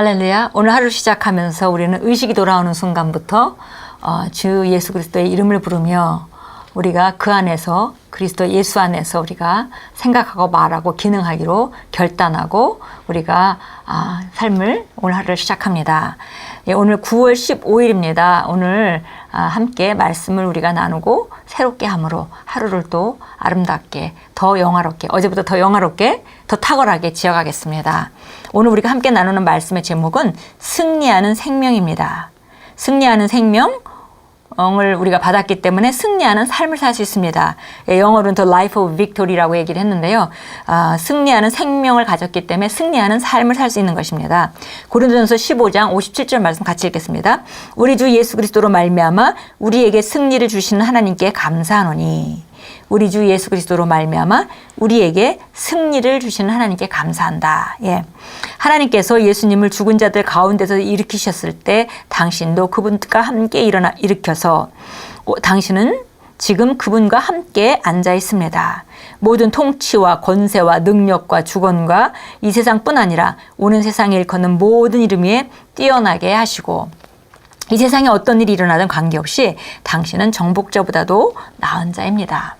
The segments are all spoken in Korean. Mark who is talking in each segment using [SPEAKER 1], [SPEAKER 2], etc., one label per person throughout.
[SPEAKER 1] 할렐루야. 오늘 하루 시작하면서 우리는 의식이 돌아오는 순간부터 어, 주 예수 그리스도의 이름을 부르며 우리가 그 안에서 그리스도 예수 안에서 우리가 생각하고 말하고 기능하기로 결단하고 우리가 아, 삶을 오늘 하루를 시작합니다. 예, 오늘 9월 15일입니다. 오늘 아, 함께 말씀을 우리가 나누고 새롭게 함으로 하루를 또 아름답게 더 영화롭게 어제보다 더 영화롭게 더 탁월하게 지어가겠습니다. 오늘 우리가 함께 나누는 말씀의 제목은 승리하는 생명입니다. 승리하는 생명 을 우리가 받았기 때문에 승리하는 삶을 살 수 있습니다. 예, 영어로는 The Life of Victory라고 얘기를 했는데요. 아, 승리하는 생명을 가졌기 때문에 승리하는 삶을 살 수 있는 것입니다. 고린도전서 15장 57절 말씀 같이 읽겠습니다. 우리 주 예수 그리스도로 말미암아 우리에게 승리를 주시는 하나님께 감사하노니 우리 주 예수 그리스도로 말미암아 우리에게 승리를 주시는 하나님께 감사한다. 예. 하나님께서 예수님을 죽은 자들 가운데서 일으키셨을 때 당신도 그분과 함께 일어나 일으켜서 어, 당신은 지금 그분과 함께 앉아 있습니다. 모든 통치와 권세와 능력과 주권과 이 세상뿐 아니라 오는 세상에 일컫는 모든 이름 위에 뛰어나게 하시고 이 세상에 어떤 일이 일어나든 관계없이 당신은 정복자보다도 나은 자입니다.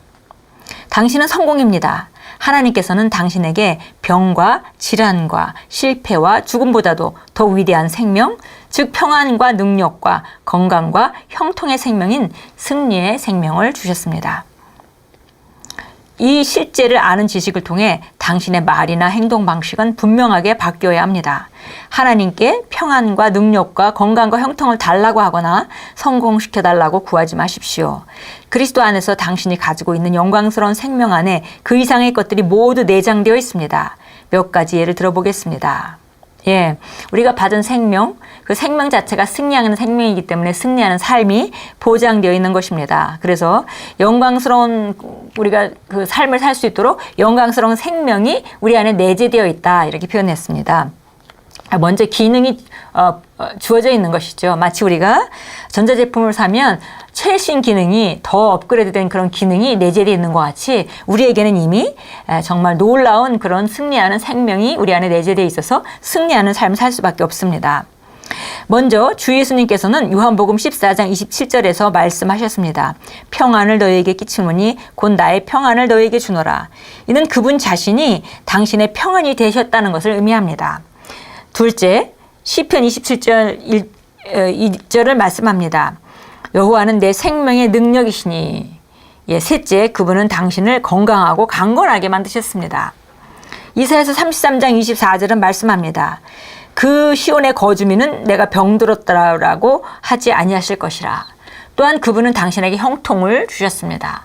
[SPEAKER 1] 당신은 성공입니다. 하나님께서는 당신에게 병과 질환과 실패와 죽음보다도 더 위대한 생명, 즉 평안과 능력과 건강과 형통의 생명인 승리의 생명을 주셨습니다. 이 실제를 아는 지식을 통해 당신의 말이나 행동 방식은 분명하게 바뀌어야 합니다. 하나님께 평안과 능력과 건강과 형통을 달라고 하거나 성공시켜 달라고 구하지 마십시오. 그리스도 안에서 당신이 가지고 있는 영광스러운 생명 안에 그 이상의 것들이 모두 내장되어 있습니다. 몇 가지 예를 들어보겠습니다. 예, 우리가 받은 생명, 그 생명 자체가 승리하는 생명이기 때문에 승리하는 삶이 보장되어 있는 것입니다. 그래서 영광스러운 우리가 그 삶을 살 수 있도록 영광스러운 생명이 우리 안에 내재되어 있다 이렇게 표현했습니다. 먼저 기능이 어, 어, 주어져 있는 것이죠. 마치 우리가 전자제품을 사면 최신 기능이 더 업그레이드된 그런 기능이 내재되어 있는 것 같이 우리에게는 이미 정말 놀라운 그런 승리하는 생명이 우리 안에 내재되어 있어서 승리하는 삶을 살 수밖에 없습니다. 먼저 주 예수님께서는 요한복음 14장 27절에서 말씀하셨습니다. 평안을 너희에게 끼치노니 곧 나의 평안을 너희에게 주노라. 이는 그분 자신이 당신의 평안이 되셨다는 것을 의미합니다. 둘째, 시편 27절 1, 2절을 말씀합니다. 여호와는 내 생명의 능력이시니 예, 셋째 그분은 당신을 건강하고 강건하게 만드셨습니다. 이사야서 33장 24절은 말씀합니다. 그 시온의 거주민은 내가 병들었다라고 하지 아니하실 것이라. 또한 그분은 당신에게 형통을 주셨습니다.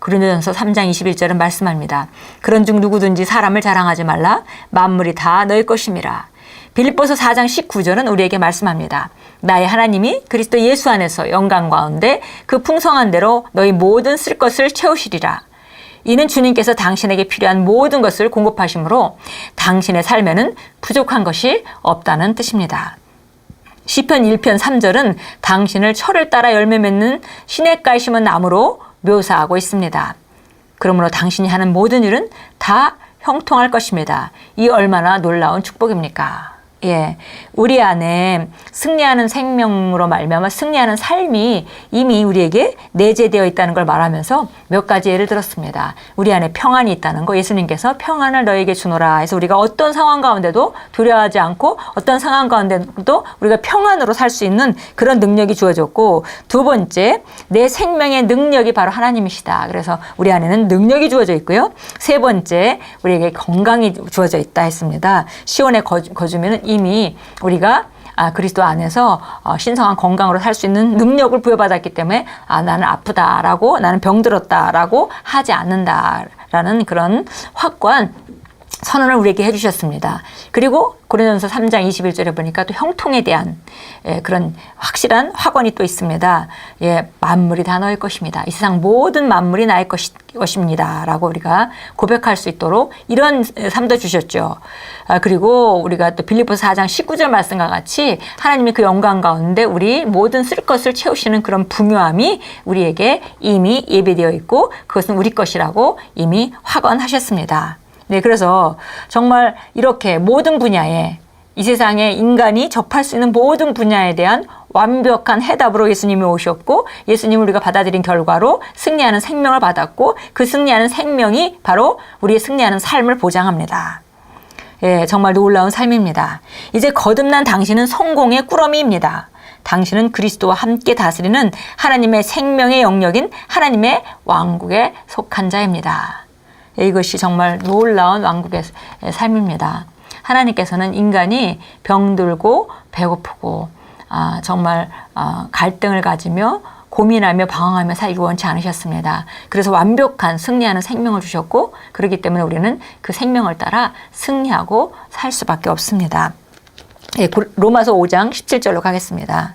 [SPEAKER 1] 그린도전서 3장 21절은 말씀합니다. 그런 중 누구든지 사람을 자랑하지 말라. 만물이 다 너희 것임이라. 빌립보서 4장 19절은 우리에게 말씀합니다. 나의 하나님이 그리스도 예수 안에서 영광 가운데 그 풍성한 대로 너희 모든 쓸 것을 채우시리라. 이는 주님께서 당신에게 필요한 모든 것을 공급하시므로 당신의 삶에는 부족한 것이 없다는 뜻입니다. 시편 1편 3절은 당신을 철을 따라 열매 맺는 시냇가에 심은 나무로 묘사하고 있습니다. 그러므로 당신이 하는 모든 일은 다 형통할 것입니다. 이 얼마나 놀라운 축복입니까? 예, 우리 안에 승리하는 생명으로 말미암아 승리하는 삶이 이미 우리에게 내재되어 있다는 걸 말하면서 몇 가지 예를 들었습니다. 우리 안에 평안이 있다는 거 예수님께서 평안을 너에게 주노라 해서 우리가 어떤 상황 가운데도 두려워하지 않고 어떤 상황 가운데도 우리가 평안으로 살 수 있는 그런 능력이 주어졌고 두 번째 내 생명의 능력이 바로 하나님이시다. 그래서 우리 안에는 능력이 주어져 있고요. 세 번째 우리에게 건강이 주어져 있다 했습니다. 시온에 거주면은 이미 우리가 아, 그리스도 안에서 어, 신성한 건강으로 살 수 있는 능력을 부여받았기 때문에 아, 나는 아프다라고 나는 병들었다라고 하지 않는다라는 그런 확고한 선언을 우리에게 해주셨습니다. 그리고 고린도전서 3장 21절에 보니까 또 형통에 대한 예, 그런 확실한 확언이 또 있습니다. 예, 만물이 다 너의 것입니다. 이 세상 모든 만물이 나의 것이, 것입니다라고 우리가 고백할 수 있도록 이런 삶도 주셨죠. 아, 그리고 우리가 또 빌립보서 4장 19절 말씀과 같이 하나님의 그 영광 가운데 우리 모든 쓸 것을 채우시는 그런 풍요함이 우리에게 이미 예배되어 있고 그것은 우리 것이라고 이미 확언하셨습니다. 네, 그래서 정말 이렇게 모든 분야에 이 세상에 인간이 접할 수 있는 모든 분야에 대한 완벽한 해답으로 예수님이 오셨고 예수님을 우리가 받아들인 결과로 승리하는 생명을 받았고 그 승리하는 생명이 바로 우리의 승리하는 삶을 보장합니다. 예, 정말 놀라운 삶입니다. 이제 거듭난 당신은 성공의 꾸러미입니다. 당신은 그리스도와 함께 다스리는 하나님의 생명의 영역인 하나님의 왕국에 속한 자입니다. 예, 이것이 정말 놀라운 왕국의 삶입니다. 하나님께서는 인간이 병들고 배고프고 아, 정말 아, 갈등을 가지며 고민하며 방황하며 살기 원치 않으셨습니다. 그래서 완벽한 승리하는 생명을 주셨고 그렇기 때문에 우리는 그 생명을 따라 승리하고 살 수밖에 없습니다. 예, 로마서 5장 17절로 가겠습니다.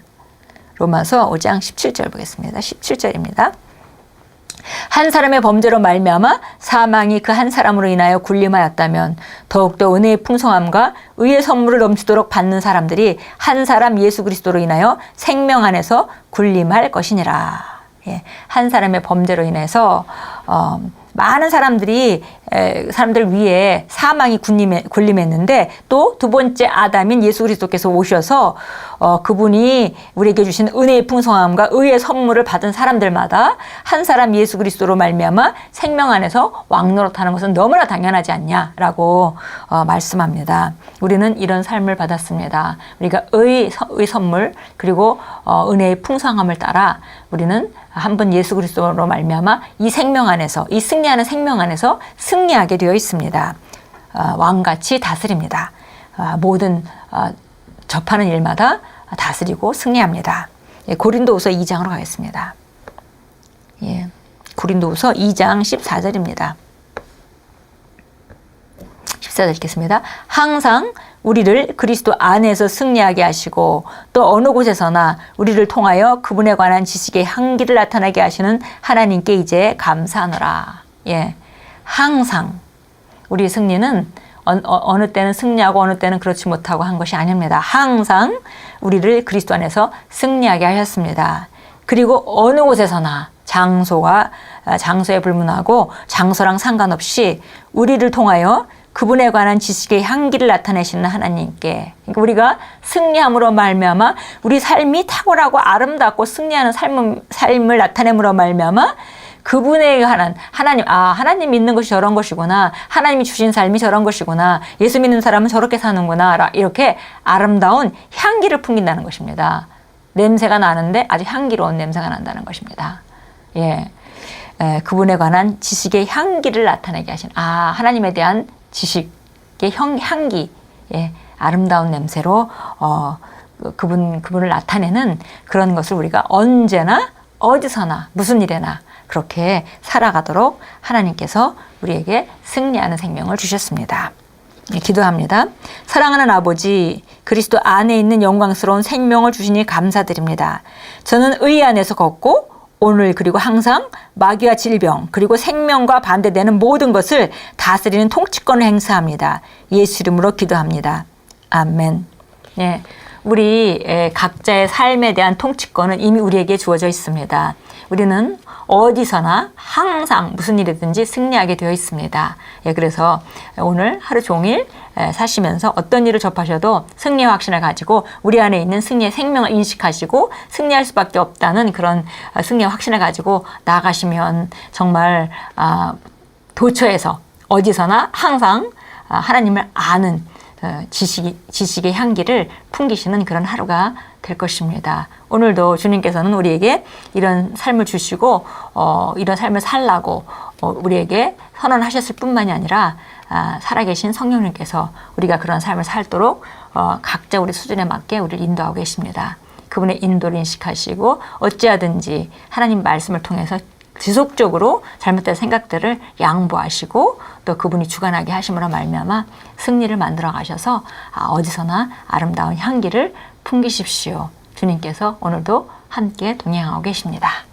[SPEAKER 1] 로마서 5장 17절 보겠습니다. 17절입니다. 한 사람의 범죄로 말미암아 사망이 그 한 사람으로 인하여 군림하였다면 더욱더 은혜의 풍성함과 의의 선물을 넘치도록 받는 사람들이 한 사람 예수 그리스도로 인하여 생명 안에서 군림할 것이니라. 예, 한 사람의 범죄로 인해서 어, 많은 사람들이 에, 사람들 위에 사망이 군림해, 군림했는데 또 두 번째 아담인 예수 그리스도께서 오셔서 어, 그분이 우리에게 주신 은혜의 풍성함과 의의 선물을 받은 사람들마다 한 사람 예수 그리스도로 말미암아 생명 안에서 왕노릇하는 것은 너무나 당연하지 않냐라고 어, 말씀합니다. 우리는 이런 삶을 받았습니다. 우리가 의, 의 선물 그리고 어, 은혜의 풍성함을 따라 우리는 한 번 예수 그리스도로 말미암아 이 생명 안에서 이 승리하는 생명 안에서 승 리하게 되어 있습니다. 어, 왕같이 다스립니다. 어, 모든 어, 접하는 일마다 다스리고 승리합니다. 예, 고린도후서 2장으로 가겠습니다. 예, 고린도후서 2장 14절입니다. 14절 읽겠습니다. 항상 우리를 그리스도 안에서 승리하게 하시고 또 어느 곳에서나 우리를 통하여 그분에 관한 지식의 향기를 나타나게 하시는 하나님께 이제 감사하노라. 예. 항상 우리 승리는 어, 느 때는 승리하고 어느 때는 그렇지 못하고 한 것이 아닙니다. 항상 우리를 그리스도 안에서 승리하게 하셨습니다. 그리고 어느 곳에서나 장소가 아, 장소에 불문하고 장소랑 상관없이 우리를 통하여 그분에 관한 지식의 향기를 나타내시는 하나님께 그러니까 우리가 승리함으로 말미암아 우리 삶이 탁월하고 아름답고 승리하는 삶, 삶을 나타냄으로 말미암아 그분에 관한 하나님 아 하나님 믿는 것이 저런 것이구나 하나님이 주신 삶이 저런 것이구나 예수 믿는 사람은 저렇게 사는구나 이렇게 아름다운 향기를 풍긴다는 것입니다. 냄새가 나는데 아주 향기로운 냄새가 난다는 것입니다. 예. 에, 그분에 관한 지식의 향기를 나타내게 하신 아 하나님에 대한 지식의 향, 향기, 예, 아름다운 냄새로 어, 그분 그분을 나타내는 그런 것을 우리가 언제나 어디서나 무슨 일에나 그렇게 살아가도록 하나님께서 우리에게 승리하는 생명을 주셨습니다. 예, 기도합니다. 사랑하는 아버지, 그리스도 안에 있는 영광스러운 생명을 주시니 감사드립니다. 저는 의 안에서 걷고 오늘 그리고 항상 마귀와 질병 그리고 생명과 반대되는 모든 것을 다스리는 통치권을 행사합니다. 예수 이름으로 기도합니다. 아멘. 네. 우리 각자의 삶에 대한 통치권은 이미 우리에게 주어져 있습니다. 우리는 어디서나 항상 무슨 일이든지 승리하게 되어 있습니다. 예, 그래서 오늘 하루 종일 사시면서 어떤 일을 접하셔도 승리의 확신을 가지고 우리 안에 있는 승리의 생명을 인식하시고 승리할 수밖에 없다는 그런 아, 승리의 확신을 가지고 나가시면 정말 아, 도처에서 어디서나 항상 아, 하나님을 아는 어, 지식, 지식의 향기를 풍기시는 그런 하루가 될 것입니다. 오늘도 주님께서는 우리에게 이런 삶을 주시고 어, 이런 삶을 살라고 어, 우리에게 선언하셨을 뿐만이 아니라 아, 살아계신 성령님께서 우리가 그런 삶을 살도록 어, 각자 우리 수준에 맞게 우리를 인도하고 계십니다. 그분의 인도를 인식하시고 어찌하든지 하나님 말씀을 통해서 지속적으로 잘못된 생각들을 양보하시고 또 그분이 주관하게 하심으로 말미암아 승리를 만들어 가셔서 아, 어디서나 아름다운 향기를 풍기십시오. 주님께서 오늘도 함께 동행하고 계십니다.